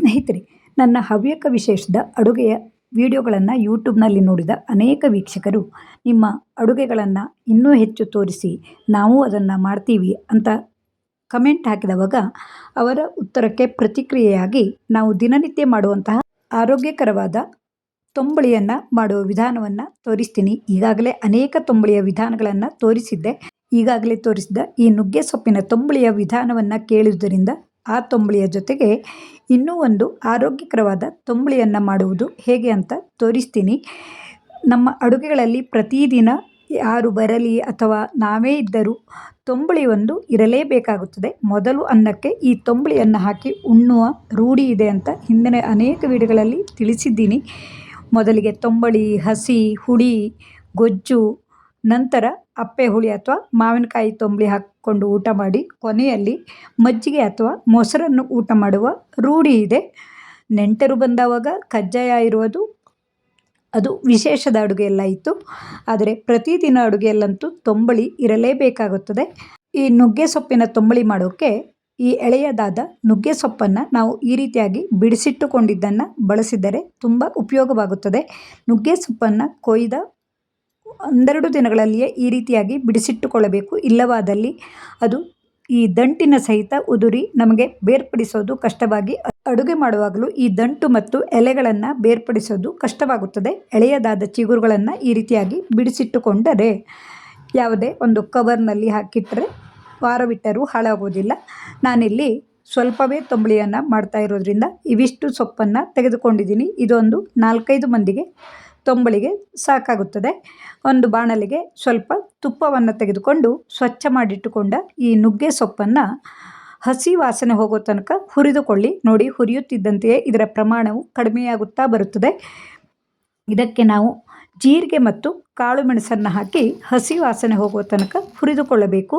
ಸ್ನೇಹಿತರೆ, ನನ್ನ ಹವ್ಯಕ ವಿಶೇಷದ ಅಡುಗೆಯ ವಿಡಿಯೋಗಳನ್ನು ಯೂಟ್ಯೂಬ್ನಲ್ಲಿ ನೋಡಿದ ಅನೇಕ ವೀಕ್ಷಕರು ನಿಮ್ಮ ಅಡುಗೆಗಳನ್ನು ಇನ್ನೂ ಹೆಚ್ಚು ತೋರಿಸಿ ನಾವು ಅದನ್ನು ಮಾಡ್ತೀವಿ ಅಂತ ಕಮೆಂಟ್ ಹಾಕಿದವಾಗ ಅವರ ಉತ್ತರಕ್ಕೆ ಪ್ರತಿಕ್ರಿಯೆಯಾಗಿ ನಾವು ದಿನನಿತ್ಯ ಮಾಡುವಂತಹ ಆರೋಗ್ಯಕರವಾದ ತೊಂಬಳಿಯನ್ನು ಮಾಡುವ ವಿಧಾನವನ್ನು ತೋರಿಸ್ತೀನಿ. ಈಗಾಗಲೇ ಅನೇಕ ತೊಂಬಳಿಯ ವಿಧಾನಗಳನ್ನು ತೋರಿಸಿದ್ದೆ. ಈಗಾಗಲೇ ತೋರಿಸಿದ ಈ ನುಗ್ಗೆ ಸೊಪ್ಪಿನ ತೊಂಬಳಿಯ ವಿಧಾನವನ್ನು ಕೇಳಿದುದರಿಂದ ಆ ತೊಂಬಳಿಯ ಜೊತೆಗೆ ಇನ್ನೂ ಒಂದು ಆರೋಗ್ಯಕರವಾದ ತೊಂಬಳಿಯನ್ನು ಮಾಡುವುದು ಹೇಗೆ ಅಂತ ತೋರಿಸ್ತೀನಿ. ನಮ್ಮ ಅಡುಗೆಗಳಲ್ಲಿ ಪ್ರತಿದಿನ ಯಾರು ಬರಲಿ ಅಥವಾ ನಾವೇ ಇದ್ದರೂ ತೊಂಬಳಿ ಒಂದು ಇರಲೇಬೇಕಾಗುತ್ತದೆ. ಮೊದಲು ಅನ್ನಕ್ಕೆ ಈ ತೊಂಬಳಿಯನ್ನು ಹಾಕಿ ಉಣ್ಣುವ ರೂಢಿ ಇದೆ ಅಂತ ಹಿಂದಿನ ಅನೇಕ ವಿಡಿಯೋಗಳಲ್ಲಿ ತಿಳಿಸಿದ್ದೀನಿ. ಮೊದಲಿಗೆ ತೊಂಬಳಿ, ಹಸಿ, ಹುಳಿ, ಗೊಜ್ಜು, ನಂತರ ಅಪ್ಪೆ ಹುಳಿ ಅಥವಾ ಮಾವಿನಕಾಯಿ ತೊಂಬಳಿ ಹಾಕ್ಕೊಂಡು ಊಟ ಮಾಡಿ ಕೊನೆಯಲ್ಲಿ ಮಜ್ಜಿಗೆ ಅಥವಾ ಮೊಸರನ್ನು ಊಟ ಮಾಡುವ ರೂಢಿ ಇದೆ. ನೆಂಟರು ಬಂದವಾಗ ಕಜ್ಜಾಯ ಇರುವುದು ಅದು ವಿಶೇಷದ ಅಡುಗೆಯೆಲ್ಲ ಇತ್ತು. ಆದರೆ ಪ್ರತಿದಿನ ಅಡುಗೆಯಲ್ಲಂತೂ ತೊಂಬಳಿ ಇರಲೇಬೇಕಾಗುತ್ತದೆ. ಈ ನುಗ್ಗೆ ಸೊಪ್ಪಿನ ತೊಂಬಳಿ ಮಾಡೋಕ್ಕೆ ಈ ಎಳೆಯದಾದ ನುಗ್ಗೆ ಸೊಪ್ಪನ್ನು ನಾವು ಈ ರೀತಿಯಾಗಿ ಬಿಡಿಸಿಟ್ಟುಕೊಂಡಿದ್ದನ್ನು ಬಳಸಿದರೆ ತುಂಬ ಉಪಯೋಗವಾಗುತ್ತದೆ. ನುಗ್ಗೆ ಸೊಪ್ಪನ್ನು ಕೊಯ್ದ ಒಂದೆರಡು ದಿನಗಳಲ್ಲಿಯೇ ಈ ರೀತಿಯಾಗಿ ಬಿಡಿಸಿಟ್ಟುಕೊಳ್ಳಬೇಕು. ಇಲ್ಲವಾದಲ್ಲಿ ಅದು ಈ ದಂಟಿನ ಸಹಿತ ಉದುರಿ ನಮಗೆ ಬೇರ್ಪಡಿಸೋದು ಕಷ್ಟವಾಗಿ, ಅಡುಗೆ ಮಾಡುವಾಗಲೂ ಈ ದಂಟು ಮತ್ತು ಎಲೆಗಳನ್ನು ಬೇರ್ಪಡಿಸೋದು ಕಷ್ಟವಾಗುತ್ತದೆ. ಎಳೆಯದಾದ ಚಿಗುರುಗಳನ್ನು ಈ ರೀತಿಯಾಗಿ ಬಿಡಿಸಿಟ್ಟುಕೊಂಡರೆ ಯಾವುದೇ ಒಂದು ಕವರ್ನಲ್ಲಿ ಹಾಕಿಟ್ಟರೆ ವಾರವಿಟ್ಟರೂ ಹಾಳಾಗುವುದಿಲ್ಲ ನಾನಿಲ್ಲಿ ಸ್ವಲ್ಪವೇ ತೊಂಬಳಿಯನ್ನು ಮಾಡ್ತಾ ಇರೋದ್ರಿಂದ ಇವಿಷ್ಟು ಸೊಪ್ಪನ್ನು ತೆಗೆದುಕೊಂಡಿದ್ದೀನಿ. ಇದೊಂದು ನಾಲ್ಕೈದು ಮಂದಿಗೆ ತೊಂಬಳಿಗೆ ಸಾಕಾಗುತ್ತದೆ. ಒಂದು ಬಾಣಲಿಗೆ ಸ್ವಲ್ಪ ತುಪ್ಪವನ್ನು ತೆಗೆದುಕೊಂಡು ಸ್ವಚ್ಛ ಮಾಡಿಟ್ಟುಕೊಂಡ ಈ ನುಗ್ಗೆ ಸೊಪ್ಪನ್ನು ಹಸಿ ವಾಸನೆ ಹೋಗೋ ತನಕ ಹುರಿದುಕೊಳ್ಳಿ. ನೋಡಿ, ಹುರಿಯುತ್ತಿದ್ದಂತೆಯೇ ಇದರ ಪ್ರಮಾಣವು ಕಡಿಮೆಯಾಗುತ್ತಾ ಬರುತ್ತದೆ. ಇದಕ್ಕೆ ನಾವು ಜೀರಿಗೆ ಮತ್ತು ಕಾಳು ಮೆಣಸನ್ನು ಹಾಕಿ ಹಸಿ ವಾಸನೆ ಹೋಗುವ ತನಕ ಹುರಿದುಕೊಳ್ಳಬೇಕು.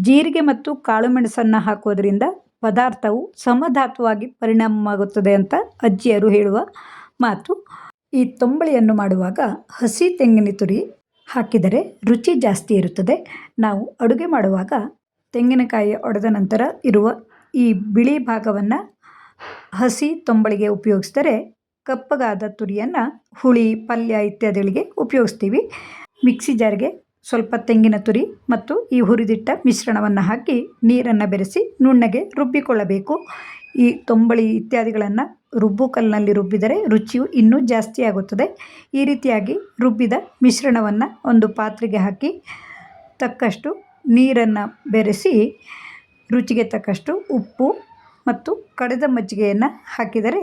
ಜೀರಿಗೆ ಮತ್ತು ಕಾಳು ಮೆಣಸನ್ನು ಹಾಕೋದ್ರಿಂದ ಪದಾರ್ಥವು ಸಮಧಾತುವಾಗಿ ಪರಿಣಾಮವಾಗುತ್ತದೆ ಅಂತ ಅಜ್ಜಿಯರು ಹೇಳುವ ಮಾತು. ಈ ತೊಂಬಳಿಯನ್ನು ಮಾಡುವಾಗ ಹಸಿ ತೆಂಗಿನ ತುರಿ ಹಾಕಿದರೆ ರುಚಿ ಜಾಸ್ತಿ ಇರುತ್ತದೆ. ನಾವು ಅಡುಗೆ ಮಾಡುವಾಗ ತೆಂಗಿನಕಾಯಿ ಒಡೆದ ನಂತರ ಇರುವ ಈ ಬಿಳಿ ಭಾಗವನ್ನು ಹಸಿ ತೊಂಬಳಿಗೆ ಉಪಯೋಗಿಸಿದರೆ ಕಪ್ಪಗಾದ ತುರಿಯನ್ನು ಹುಳಿ, ಪಲ್ಯ ಇತ್ಯಾದಿಗಳಿಗೆ ಉಪಯೋಗಿಸ್ತೀವಿ. ಮಿಕ್ಸಿ ಜಾರ್ಗೆ ಸ್ವಲ್ಪ ತೆಂಗಿನ ತುರಿ ಮತ್ತು ಈ ಹುರಿದಿಟ್ಟ ಮಿಶ್ರಣವನ್ನು ಹಾಕಿ ನೀರನ್ನು ಬೆರೆಸಿ ನುಣ್ಣಗೆ ರುಬ್ಬಿಕೊಳ್ಳಬೇಕು. ಈ ತೊಂಬಳಿ ಇತ್ಯಾದಿಗಳನ್ನು ರುಬ್ಬು ಕಲ್ಲಿನಲ್ಲಿ ರುಬ್ಬಿದರೆ ರುಚಿಯು ಇನ್ನೂ ಜಾಸ್ತಿ ಆಗುತ್ತದೆ. ಈ ರೀತಿಯಾಗಿ ರುಬ್ಬಿದ ಮಿಶ್ರಣವನ್ನು ಒಂದು ಪಾತ್ರೆಗೆ ಹಾಕಿ ತಕ್ಕಷ್ಟು ನೀರನ್ನು ಬೆರೆಸಿ, ರುಚಿಗೆ ತಕ್ಕಷ್ಟು ಉಪ್ಪು ಮತ್ತು ಕಡೆದ ಮಜ್ಜಿಗೆಯನ್ನು ಹಾಕಿದರೆ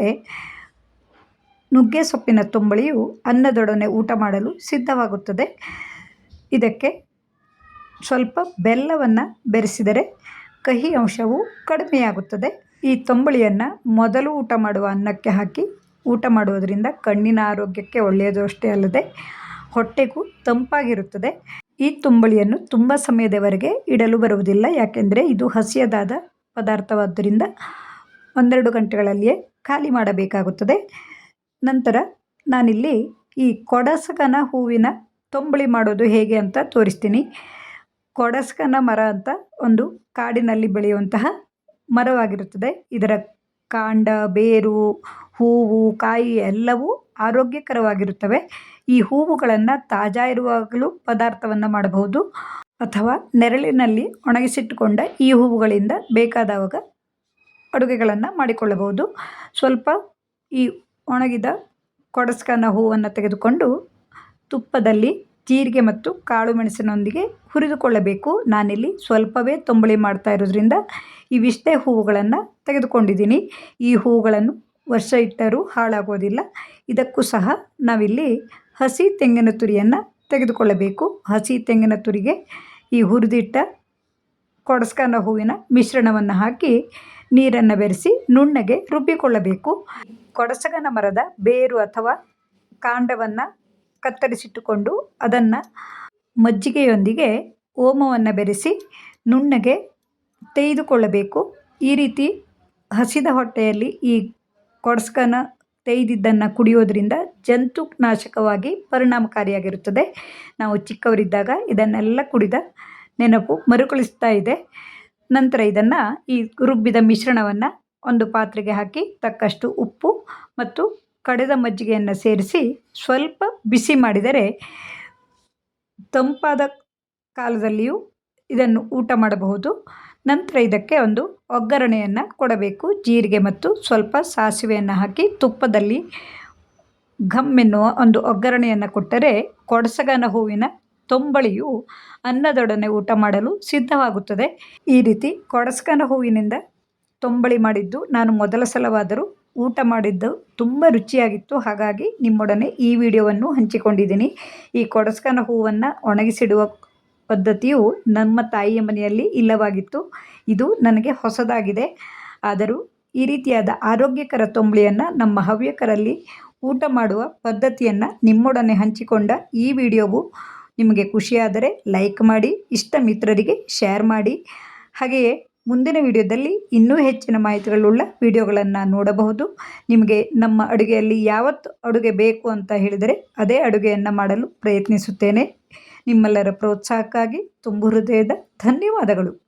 ನುಗ್ಗೆ ಸೊಪ್ಪಿನ ತುಂಬಳಿಯು ಅನ್ನದೊಡನೆ ಊಟ ಮಾಡಲು ಸಿದ್ಧವಾಗುತ್ತದೆ. ಇದಕ್ಕೆ ಸ್ವಲ್ಪ ಬೆಲ್ಲವನ್ನು ಬೆರೆಸಿದರೆ ಕಹಿ ಅಂಶವು ಕಡಿಮೆಯಾಗುತ್ತದೆ. ಈ ತಂಬುಳಿಯನ್ನು ಮೊದಲು ಊಟ ಮಾಡುವ ಅನ್ನಕ್ಕೆ ಹಾಕಿ ಊಟ ಮಾಡುವುದರಿಂದ ಕಣ್ಣಿನ ಆರೋಗ್ಯಕ್ಕೆ ಒಳ್ಳೆಯದು ಅಷ್ಟೇ ಅಲ್ಲದೆ ಹೊಟ್ಟೆಗೂ ತಂಪಾಗಿರುತ್ತದೆ. ಈ ತುಂಬಳಿಯನ್ನು ತುಂಬ ಸಮಯದವರೆಗೆ ಇಡಲು ಬರುವುದಿಲ್ಲ. ಯಾಕೆಂದರೆ ಇದು ಹಸಿಯದಾದ ಪದಾರ್ಥವಾದ್ದರಿಂದ ಒಂದೆರಡು ಗಂಟೆಗಳಲ್ಲಿಯೇ ಖಾಲಿ ಮಾಡಬೇಕಾಗುತ್ತದೆ. ನಂತರ ನಾನಿಲ್ಲಿ ಈ ಕೊಡಸಗನ ಹೂವಿನ ತುಂಬಳಿ ಮಾಡೋದು ಹೇಗೆ ಅಂತ ತೋರಿಸ್ತೀನಿ. ಕೊಡಸಗನ ಮರ ಅಂತ ಒಂದು ಕಾಡಿನಲ್ಲಿ ಬೆಳೆಯುವಂತಹ ಮರವಾಗಿರುತ್ತದೆ. ಇದರ ಕಾಂಡ, ಬೇರು, ಹೂವು, ಕಾಯಿ ಎಲ್ಲವೂ ಆರೋಗ್ಯಕರವಾಗಿರುತ್ತವೆ. ಈ ಹೂವುಗಳನ್ನು ತಾಜಾ ಇರುವಾಗಲೂ ಪದಾರ್ಥವನ್ನು ಮಾಡಬಹುದು. ಅಥವಾ ನೆರಳಿನಲ್ಲಿ ಒಣಗಿಸಿಟ್ಟುಕೊಂಡ ಈ ಹೂವುಗಳಿಂದ ಬೇಕಾದವಾಗ ಅಡುಗೆಗಳನ್ನು ಮಾಡಿಕೊಳ್ಳಬಹುದು. ಸ್ವಲ್ಪ ಈ ಒಣಗಿದ ಕೊಡಸ್ಕನ ಹೂವನ್ನು ತೆಗೆದುಕೊಂಡು ತುಪ್ಪದಲ್ಲಿ ಜೀರಿಗೆ ಮತ್ತು ಕಾಳು ಮೆಣಸಿನೊಂದಿಗೆ ಹುರಿದುಕೊಳ್ಳಬೇಕು. ನಾನಿಲ್ಲಿ ಸ್ವಲ್ಪವೇ ತೊಂಬಳಿ ಮಾಡ್ತಾ ಇರೋದ್ರಿಂದ ಇವಿಷ್ಟೇ ಹೂವುಗಳನ್ನು ತೆಗೆದುಕೊಂಡಿದ್ದೀನಿ. ಈ ಹೂವುಗಳನ್ನು ವರ್ಷ ಇಟ್ಟರೂ ಹಾಳಾಗೋದಿಲ್ಲ. ಇದಕ್ಕೂ ಸಹ ನಾವಿಲ್ಲಿ ಹಸಿ ತೆಂಗಿನ ತುರಿಯನ್ನು ತೆಗೆದುಕೊಳ್ಳಬೇಕು. ಹಸಿ ತೆಂಗಿನ ತುರಿಗೆ ಈ ಹುರಿದಿಟ್ಟ ಕೊಡಸ್ಕನ ಹೂವಿನ ಮಿಶ್ರಣವನ್ನು ಹಾಕಿ ನೀರನ್ನು ಬೆರೆಸಿ ನುಣ್ಣಗೆ ರುಬ್ಬಿಕೊಳ್ಳಬೇಕು. ಕೊಡಸಗನ ಮರದ ಬೇರು ಅಥವಾ ಕಾಂಡವನ್ನು ಕತ್ತರಿಸಿಟ್ಟುಕೊಂಡು ಅದನ್ನು ಮಜ್ಜಿಗೆಯೊಂದಿಗೆ ಓಮವನ್ನು ಬೆರೆಸಿ ನುಣ್ಣಗೆ ತೆಗೆದುಕೊಳ್ಳಬೇಕು ಈ ರೀತಿ ಹಸಿದ ಹೊಟ್ಟೆಯಲ್ಲಿ ಈ ಕೊಡಸ್ಕನ ತೆಯ್ದಿದ್ದನ್ನು ಕುಡಿಯೋದ್ರಿಂದ ಜಂತು ನಾಶಕವಾಗಿ ಪರಿಣಾಮಕಾರಿಯಾಗಿರುತ್ತದೆ. ನಾವು ಚಿಕ್ಕವರಿದ್ದಾಗ ಇದನ್ನೆಲ್ಲ ಕುಡಿದ ನೆನಪು ಮರುಕಳಿಸ್ತಾ ಇದೆ. ನಂತರ ಇದನ್ನು ಈ ರುಬ್ಬಿದ ಮಿಶ್ರಣವನ್ನು ಒಂದು ಪಾತ್ರೆಗೆ ಹಾಕಿ ತಕ್ಕಷ್ಟು ಉಪ್ಪು ಮತ್ತು ಕಡೆದ ಮಜ್ಜಿಗೆಯನ್ನು ಸೇರಿಸಿ ಸ್ವಲ್ಪ ಬಿಸಿ ಮಾಡಿದರೆ ತಂಪಾದ ಕಾಲದಲ್ಲಿಯೂ ಇದನ್ನು ಊಟ ಮಾಡಬಹುದು. ನಂತರ ಇದಕ್ಕೆ ಒಂದು ಒಗ್ಗರಣೆಯನ್ನು ಕೊಡಬೇಕು. ಜೀರಿಗೆ ಮತ್ತು ಸ್ವಲ್ಪ ಸಾಸಿವೆಯನ್ನು ಹಾಕಿ ತುಪ್ಪದಲ್ಲಿ ಘಮ್ ಎನ್ನುವ ಒಂದು ಒಗ್ಗರಣೆಯನ್ನು ಕೊಟ್ಟರೆ ಕೊಡಸಗನ ಹೂವಿನ ತೊಂಬಳಿಯು ಅನ್ನದೊಡನೆ ಊಟ ಮಾಡಲು ಸಿದ್ಧವಾಗುತ್ತದೆ. ಈ ರೀತಿ ಕೊಡಸಗನ ಹೂವಿನಿಂದ ತೊಂಬಳಿ ಮಾಡಿದ್ದು ನಾನು ಮೊದಲ ಸಲವಾದರೂ ಊಟ ಮಾಡಿದ್ದು ತುಂಬ ರುಚಿಯಾಗಿತ್ತು. ಹಾಗಾಗಿ ನಿಮ್ಮೊಡನೆ ಈ ವಿಡಿಯೋವನ್ನು ಹಂಚಿಕೊಂಡಿದ್ದೀನಿ. ಈ ಕೊಡಸ್ಕನ ಹೂವನ್ನು ಒಣಗಿಸಿಡುವ ಪದ್ಧತಿಯು ನಮ್ಮ ತಾಯಿಯ ಮನೆಯಲ್ಲಿ ಇಲ್ಲವಾಗಿತ್ತು. ಇದು ನನಗೆ ಹೊಸದಾಗಿದೆ. ಆದರೂ ಈ ರೀತಿಯಾದ ಆರೋಗ್ಯಕರ ತೊಂಬಳಿಯನ್ನು ನಮ್ಮ ಹವ್ಯಕರಲ್ಲಿ ಊಟ ಮಾಡುವ ಪದ್ಧತಿಯನ್ನು ನಿಮ್ಮೊಡನೆ ಹಂಚಿಕೊಂಡ ಈ ವಿಡಿಯೋವು ನಿಮಗೆ ಖುಷಿಯಾದರೆ ಲೈಕ್ ಮಾಡಿ, ಇಷ್ಟ ಮಿತ್ರರಿಗೆ ಶೇರ್ ಮಾಡಿ. ಹಾಗೆಯೇ ಮುಂದಿನ ವಿಡಿಯೋದಲ್ಲಿ ಇನ್ನೂ ಹೆಚ್ಚಿನ ಮಾಹಿತಿಗಳುಳ್ಳ ವಿಡಿಯೋಗಳನ್ನು ನೋಡಬಹುದು. ನಿಮಗೆ ನಮ್ಮ ಅಡುಗೆಯಲ್ಲಿ ಯಾವತ್ತು ಅಡುಗೆ ಬೇಕು ಅಂತ ಹೇಳಿದರೆ ಅದೇ ಅಡುಗೆಯನ್ನು ಮಾಡಲು ಪ್ರಯತ್ನಿಸುತ್ತೇನೆ. ನಿಮ್ಮೆಲ್ಲರ ಪ್ರೋತ್ಸಾಹಕ್ಕಾಗಿ ತುಂಬು ಹೃದಯದ ಧನ್ಯವಾದಗಳು.